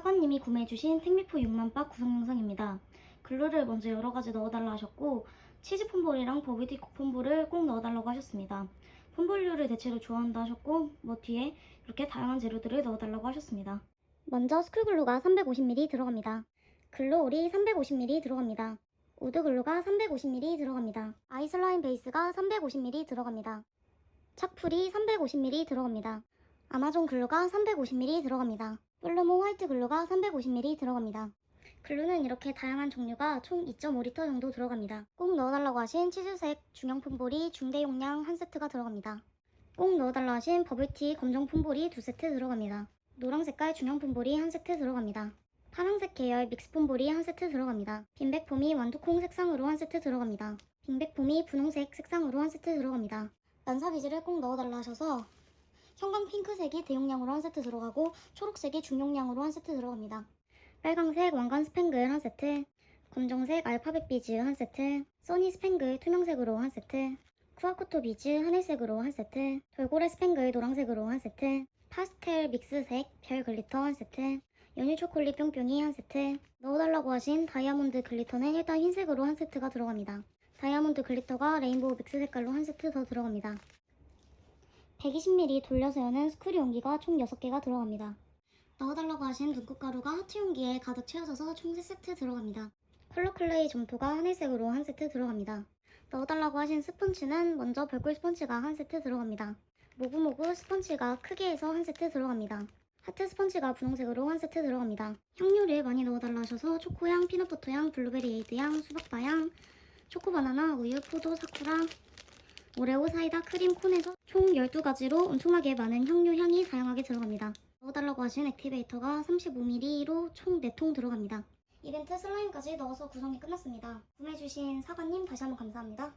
사관님이 구매해주신 생미포 6만박 구성 영상입니다. 글루를 먼저 여러 가지 넣어달라 하셨고 치즈 폼볼이랑 버비디 폼볼을 꼭 넣어달라고 하셨습니다. 폼볼류를 대체로 좋아한다 하셨고 뭐 뒤에 이렇게 다양한 재료들을 넣어달라고 하셨습니다. 먼저 스쿨글루가 350ml 들어갑니다. 글로올이 350ml 들어갑니다. 우드글루가 350ml 들어갑니다. 아이슬라임 베이스가 350ml 들어갑니다. 착풀이 350ml 들어갑니다. 아마존 글루가 350ml 들어갑니다. 플루모 화이트 글루가 350ml 들어갑니다. 글루는 이렇게 다양한 종류가 총 2.5리터 정도 들어갑니다. 꼭 넣어달라고 하신 치즈색 중형 폼볼이 중대 용량 한 세트가 들어갑니다. 꼭 넣어달라 하신 버블티 검정 폼볼이 두 세트 들어갑니다. 노랑 색깔 중형 폼볼이 한 세트 들어갑니다. 파란색 계열 믹스 폼볼이 한 세트 들어갑니다. 빈백 폼이 완두콩 색상으로 한 세트 들어갑니다. 빈백 폼이 분홍색 색상으로 한 세트 들어갑니다. 난사 비즈를 꼭 넣어달라 하셔서 형광 핑크색이 대용량으로 한 세트 들어가고 초록색이 중용량으로 한 세트 들어갑니다. 빨강색 왕관 스팽글 한 세트, 검정색 알파벳 비즈 한 세트, 써니 스팽글 투명색으로 한 세트, 쿠아코토 비즈 하늘색으로 한 세트, 돌고래 스팽글 노란색으로 한 세트, 파스텔 믹스색 별 글리터 한 세트, 연유 초콜릿 뿅뿅이 한 세트, 넣어달라고 하신 다이아몬드 글리터는 일단 흰색으로 한 세트가 들어갑니다. 다이아몬드 글리터가 레인보우 믹스 색깔로 한 세트 더 들어갑니다. 120ml 돌려서 여는 스크류 용기가 총 6개가 들어갑니다. 넣어달라고 하신 눈꽃가루가 하트 용기에 가득 채워져서 총 3세트 들어갑니다. 컬러 클레이 점토가 하늘색으로 한 세트 들어갑니다. 넣어달라고 하신 스펀지는 먼저 별꿀 스펀지가 한 세트 들어갑니다. 모구모구 스펀지가 크게 해서 한 세트 들어갑니다. 하트 스펀지가 분홍색으로 한 세트 들어갑니다. 향료를 많이 넣어달라 하셔서 초코향, 피넛버터향, 블루베리 에이드향, 수박바향, 초코바나나, 우유, 포도, 사쿠라, 오레오, 사이다, 크림, 콘에서 총 12가지로 엄청나게 많은 향료 향이 다양하게 들어갑니다. 넣어달라고 하신 액티베이터가 35ml로 총 4통 들어갑니다. 이벤트 슬라임까지 넣어서 구성이 끝났습니다. 구매해주신 사관님 다시 한번 감사합니다.